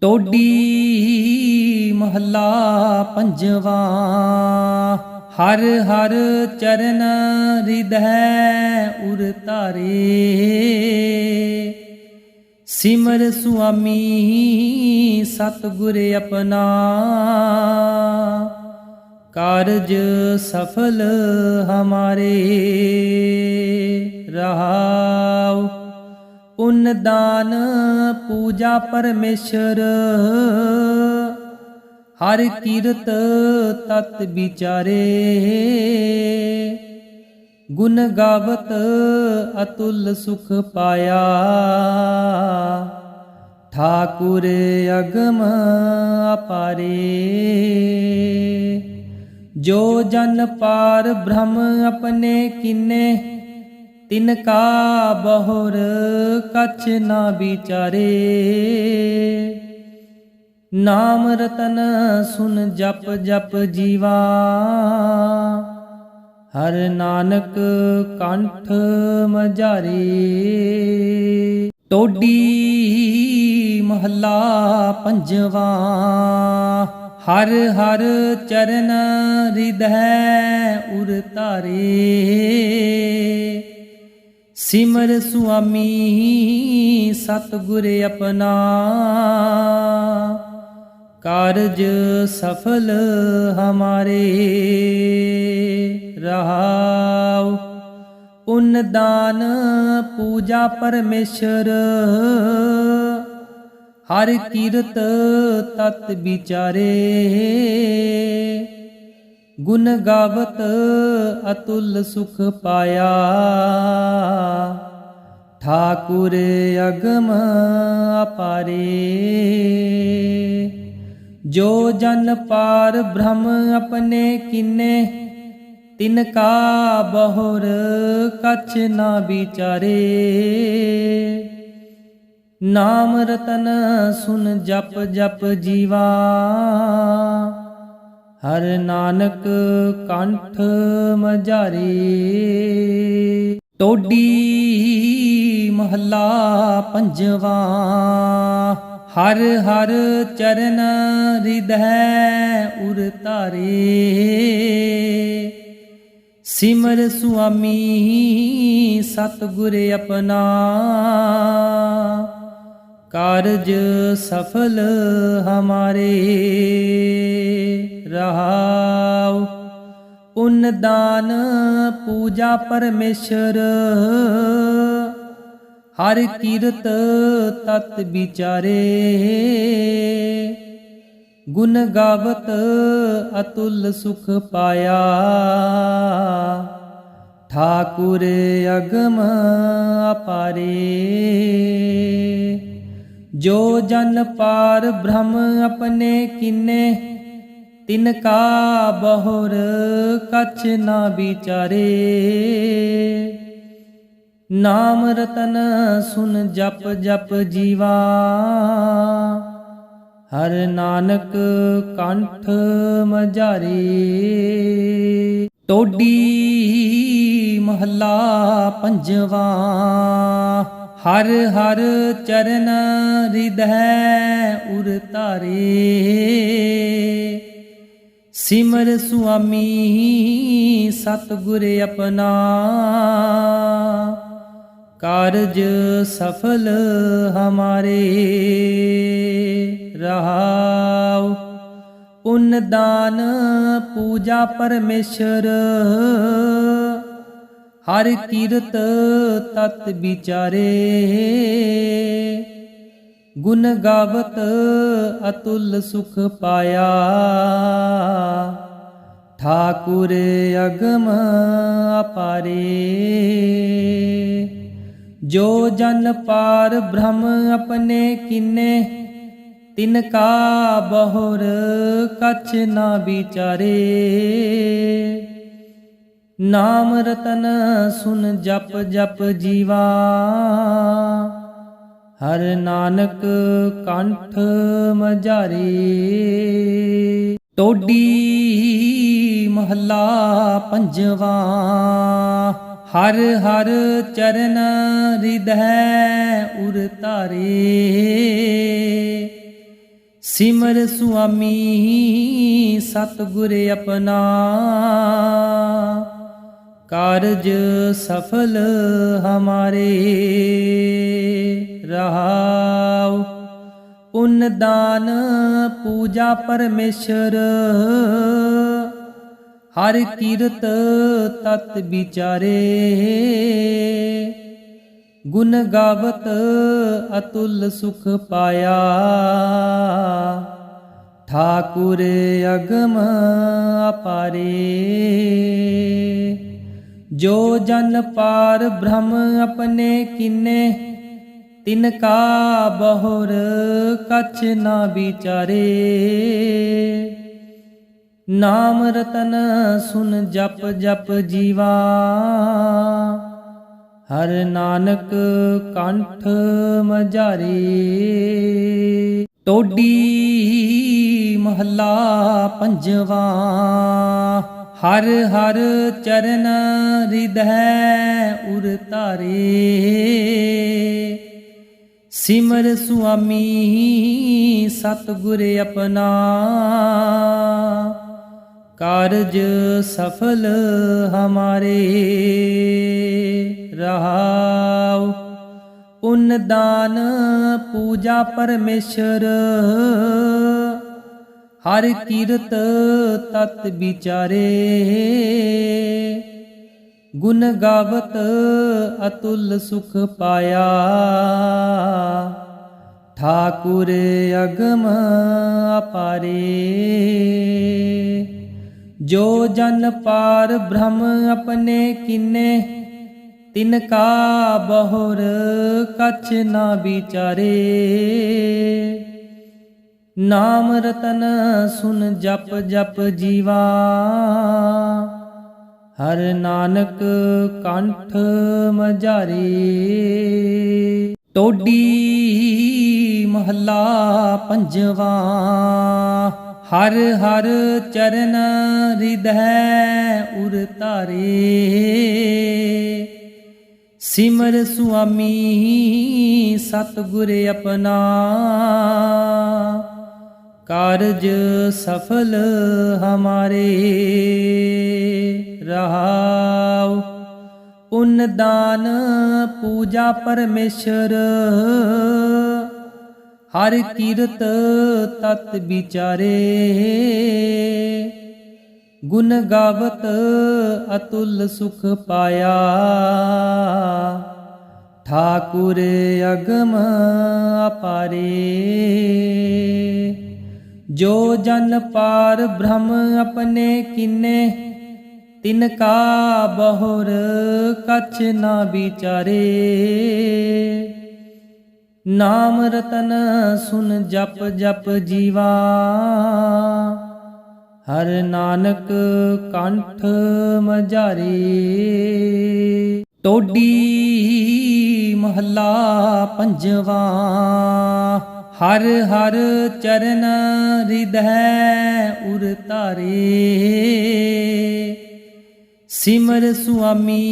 ਟੋਡੀ ਮਹੱਲਾ ਪੰਜਵਾ। ਹਰ ਹਰ ਚਰਨ ਰਿਧੈ ਉਰ ਧਾਰੇ। ਸਿਮਰ ਸੁਆਮੀ ਸਤਿਗੁਰ ਆਪਣਾ। ਕਾਰਜ ਸਫਲ ਹਮਾਰੇ। ਰਹਾਓ ਪੁੰਨ ਦਾਨ ਪੂਜਾ ਪਰਮੇਸ਼ਰ। ਹਰ ਕੀਰਤ ਤਤ ਵਿਚਾਰੇ। ਗੁਣ ਗਾਵਤ ਅਤੁਲ ਸੁਖ ਪਾਇਆ। ਠਾਕੁਰ ਅਗਮ ਅਪਾਰੇ। ਜੋ ਜਨ ਪਾਰ ਬ੍ਰਹਮ ਆਪਣੇ ਕਿਨੇ ਤਿਨ ਕਾ ਬਹੁਰ ਕਛ ਨਾ ਵਿਚਾਰੇ। ਨਾਮ ਰਤਨ ਸੁਨ ਜਪ ਜਪ ਜੀਵਾ। ਹਰ ਨਾਨਕ ਕੰਠ ਮਜ਼ਾਰੇ ਟੋਡੀ ਮਹੱਲਾ ਪੰਜਵਾ। ਹਰ ਹਰ ਚਰਨ ਰਿਧੈ ਉਰ ਤਾਰੇ ਸਿਮਰ ਸੁਆਮੀ, ਸਤਿਗੁਰ ਆਪਣਾ। ਕਾਰਜ ਸਫਲ ਹਮਾਰੇ। ਰਹਾਉ ਪੁੰਨ ਦਾਨ, ਪੂਜਾ ਪਰਮੇਸ਼ਰ। ਹਰ ਕੀਰਤ ਤਤ ਵਿਚਾਰੇ। ਗੁਣ ਗਾਵਤ ਅਤੁਲ ਸੁਖ ਪਾਇਆ। ਠਾਕੁਰ ਅਗਮ ਅਪਾਰੇ। ਜੋ ਜਨ ਪਾਰ ਬ੍ਰਹਮ ਆਪਣੇ ਕਿਨੇ, ਤਿਨ ਕਾ ਬਹੁਰ ਕਛ ਨਾ ਵਿਚਾਰੇ। ਨਾਮ ਰਤਨ ਸੁਨ ਜਪ ਜਪ ਜੀਵਾ। ਹਰ ਨਾਨਕ ਕੰਠ ਮਝਾਰੀ। ਟੋਡੀ ਮਹੱਲਾ ਪੰਜਵਾ। ਹਰ ਹਰ ਚਰਨ ਰਿਧੈ ਉਰ ਧਾਰੇ। ਸਿਮਰ ਸੁਆਮੀ ਸਤਿਗੁਰ ਆਪਣਾ। ਕਾਰਜ ਸਫਲ ਹਮਾਰੇ। ਰਹਾਉ ਪੁੰਨ ਦਾਨ ਪੂਜਾ ਪਰਮੇਸ਼ਰ। ਹਰ ਕੀਰਤ ਤਤ ਵਿਚਾਰੇ। ਗੁਣ ਗਾਵਤ ਅਤੁਲ ਸੁਖ ਪਾਇਆ। ਠਾਕੁਰ ਅਗਮ ਅਪਾਰੇ। ਜੋ ਜਨ ਪਾਰ ਬ੍ਰਹਮ ਆਪਣੇ ਕਿਨੇ, ਤਿਨ ਕਾ ਬਹੁਰ ਕਛ ਨਾ ਵਿਚਾਰੇ। ਨਾਮ ਰਤਨ ਸੁਨ ਜਪ ਜਪ ਜੀਵਾ, ਹਰ ਨਾਨਕ ਕੰਠ ਮਝਾਰੀ। ਟੋਡੀ ਮਹੱਲਾ ਪੰਜਵਾ ਹਰ ਹਰ ਚਰਨ ਰਿਧੈ ਉਰ ਧਾਰੇ। ਸਿਮਰ ਸੁਆਮੀ, ਸਤਿਗੁਰ ਆਪਣਾ। ਕਾਰਜ ਸਫਲ ਹਮਾਰੇ। ਰਹਾਉ ਪੁੰਨ ਦਾਨ, ਪੂਜਾ ਪਰਮੇਸ਼ਰ। ਹਰ ਕੀਰਤ ਤਤ ਵਿਚਾਰੇ। ਗੁਣ ਗਾਵਤ ਅਤੁਲ ਸੁਖ ਪਾਇਆ। ਠਾਕੁਰ ਅਗਮ ਅਪਾਰੇ। ਜੋ ਜਨ ਪਾਰ ਬ੍ਰਹਮ ਆਪਣੇ ਕਿਨੇ, ਤਿਨ ਕਾ ਬਹੁਰ ਕਛ ਨਾ ਵਿਚਾਰੇ। ਨਾਮ ਰਤਨ ਸੁਨ ਜਪ ਜਪ ਜੀਵਾ। ਹਰ ਨਾਨਕ ਕੰਠ ਮਝਾਰੀ। ਟੋਡੀ ਮਹੱਲਾ ਪੰਜਵਾ। ਹਰ ਹਰ ਚਰਨ ਰਿਧੈ ਉਰ ਧਾਰੇ। ਸਿਮਰ ਸੁਆਮੀ ਸਤਿਗੁਰ ਆਪਣਾ। ਕਾਰਜ ਸਫਲ ਹਮਾਰੇ। ਰਹਾਉ ਪੁੰਨ ਦਾਨ ਪੂਜਾ ਪਰਮੇਸ਼ਰ। ਹਰ ਕੀਰਤ ਤਤ ਵਿਚਾਰੇ। ਗੁਣ ਗਾਵਤ ਅਤੁਲ ਸੁਖ ਪਾਇਆ। ਠਾਕੁਰ ਅਗਮ ਅਪਾਰੇ। ਜੋ ਜਨ ਪਾਰ ਬ੍ਰਹਮ ਆਪਣੇ ਕਿਨੇ, ਤਿਨ ਕਾ ਬਹੁਰ ਕਛ ਨਾ ਵਿਚਾਰੇ। ਨਾਮ ਰਤਨ ਸੁਨ ਜਪ ਜਪ ਜੀਵਾ, ਹਰ ਨਾਨਕ ਕੰਠ ਮਝਾਰੇ। ਟੋਡੀ ਮਹੱਲਾ ਪੰਜਵਾ ਹਰ ਹਰ ਚਰਨ ਹਿਰਦੈ ਉਰ ਧਾਰੇ। ਸਿਮਰ ਸੁਆਮੀ, ਸਤਿਗੁਰ ਆਪਣਾ। ਕਾਰਜ ਸਫਲ ਹਮਾਰੇ। ਰਹਾਉ ਪੁੰਨ ਦਾਨ ਪੂਜਾ ਪਰਮੇਸ਼ਰ। ਹਰ ਕੀਰਤ ਤਤ ਵਿਚਾਰੇ। ਗੁਣ ਗਾਵਤ ਅਤੁਲ ਸੁਖ ਪਾਇਆ। ਠਾਕੁਰ ਅਗਮ ਅਪਾਰੇ। ਜੋ ਜਨ ਪਾਰ ਬ੍ਰਹਮ ਆਪਣੇ ਕਿਨੇ, ਤਿਨ ਕਾ ਬਹੁਰ ਕਛ ਨਾ ਵਿਚਾਰੇ। ਨਾਮ ਰਤਨ ਸੁਨ ਜਪ ਜਪ ਜੀਵਾ। ਹਰ ਨਾਨਕ ਕੰਠ ਮਝਾਰੇ। ਟੋਡੀ ਮਹੱਲਾ ਪੰਜਵਾ। ਹਰ ਹਰ ਚਰਨ ਹਿਰਦੈ ਉਰ ਧਾਰੇ। ਸਿਮਰ ਸੁਆਮੀ ਸਤਿਗੁਰ ਆਪਣਾ। ਕਾਰਜ ਸਫਲ ਹਮਾਰੇ। ਰਹਾਉ ਪੁੰਨ ਦਾਨ ਪੂਜਾ ਪਰਮੇਸ਼ਰ। ਹਰ ਕੀਰਤ ਤਤ ਵਿਚਾਰੇ। ਗੁਣ ਗਾਵਤ ਅਤੁਲ ਸੁਖ ਪਾਇਆ। ਠਾਕੁਰ ਅਗਮ ਅਪਾਰੇ। ਜੋ ਜਨ ਪਾਰ ਬ੍ਰਹਮ ਆਪਣੇ ਕਿਨੇ, ਤਿਨ ਕਾ ਬਹੁਰ ਕਛ ਨਾ ਵਿਚਾਰੇ। ਨਾਮ ਰਤਨ ਸੁਨ ਜਪ ਜਪ ਜੀਵਾ, ਹਰ ਨਾਨਕ ਕੰਠ ਮਜ਼ਾਰੀ ਟੋਡੀ ਮਹੱਲਾ ਪੰਜਵਾ ਹਰ ਹਰ ਚਰਨ ਹਿਰਦੈ ਉਰ ਧਾਰੇ। ਸਿਮਰ ਸੁਆਮੀ,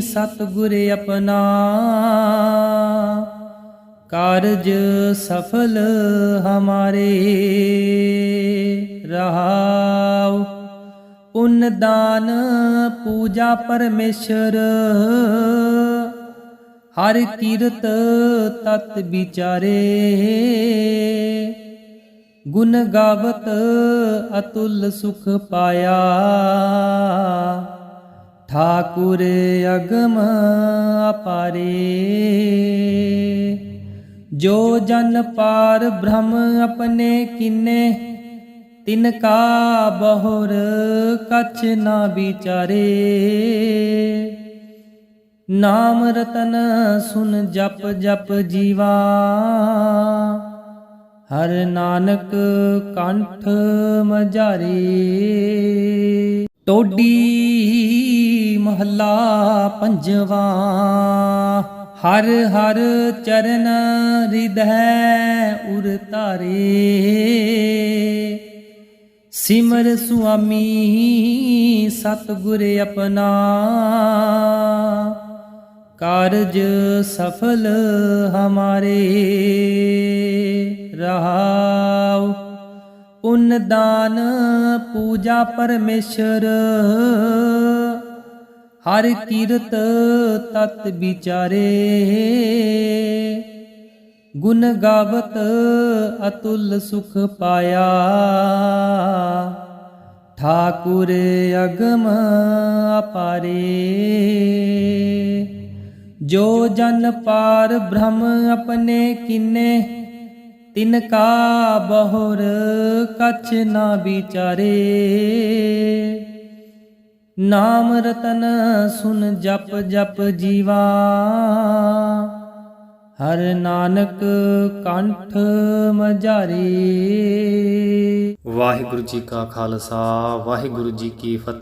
ਸਤਿਗੁਰ ਆਪਣਾ। ਕਾਰਜ ਸਫਲ ਹਮਾਰੇ। ਰਹਾਉ ਪੁੰਨ ਦਾਨ, ਪੂਜਾ ਪਰਮੇਸ਼ਰ। ਹਰ ਕੀਰਤ ਤਤ ਵਿਚਾਰੇ। ਗੁਣ ਗਾਵਤ ਅਤੁਲ ਸੁਖ ਪਾਇਆ। ਠਾਕੁਰ ਅਗਮ ਅਪਾਰੇ। ਜੋ ਜਨ ਪਾਰ ਬ੍ਰਹਮ ਆਪਣੇ ਕਿਨੇ, ਤਿਨ ਕਾ ਬਹੁਰ ਕਛ ਨਾ ਵਿਚਾਰੇ। ਨਾਮ ਰਤਨ ਸੁਨ ਜਪ ਜਪ ਜੀਵਾ। ਹਰ ਨਾਨਕ ਕੰਠ ਮਝਾਰੇ। ਟੋਡੀ ਮਹੱਲਾ ਪੰਜਵਾ। ਹਰ ਹਰ ਚਰਨ ਹਿਰਦੈ ਉਰ ਤਾਰੇ ਸਿਮਰ ਸੁਆਮੀ ਸਤਿਗੁਰ ਆਪਣਾ। ਕਾਰਜ ਸਫਲ ਹਮਾਰੇ। ਰਹਾਉ ਪੁੰਨ ਦਾਨ ਪੂਜਾ ਪਰਮੇਸ਼ਰ। ਹਰ ਕੀਰਤ ਤਤ ਵਿਚਾਰੇ। ਗੁਣ ਗਾਵਤ ਅਤੁਲ ਸੁਖ ਪਾਇਆ। ਠਾਕੁਰ ਅਗਮ ਅਪਾਰੇ। ਜੋ ਜਨ ਪਾਰ ਬ੍ਰਹਮ ਆਪਣੇ ਕਿਨੇ, ਤਿਨ ਕਾ ਬਹੁਰ ਕਛ ਨਾ ਵਿਚਾਰੇ। ਨਾਮ ਰਤਨ ਸੁਨ ਜਪ ਜਪ ਜੀਵਾ, ਹਰ ਨਾਨਕ ਕੰਠ ਮਜ਼ਾਰੀ ਵਾਹਿਗੁਰੂ ਜੀ ਕਾ ਖਾਲਸਾ, ਵਾਹਿਗੁਰੂ ਜੀ ਕੀ ਫਤਿਹ।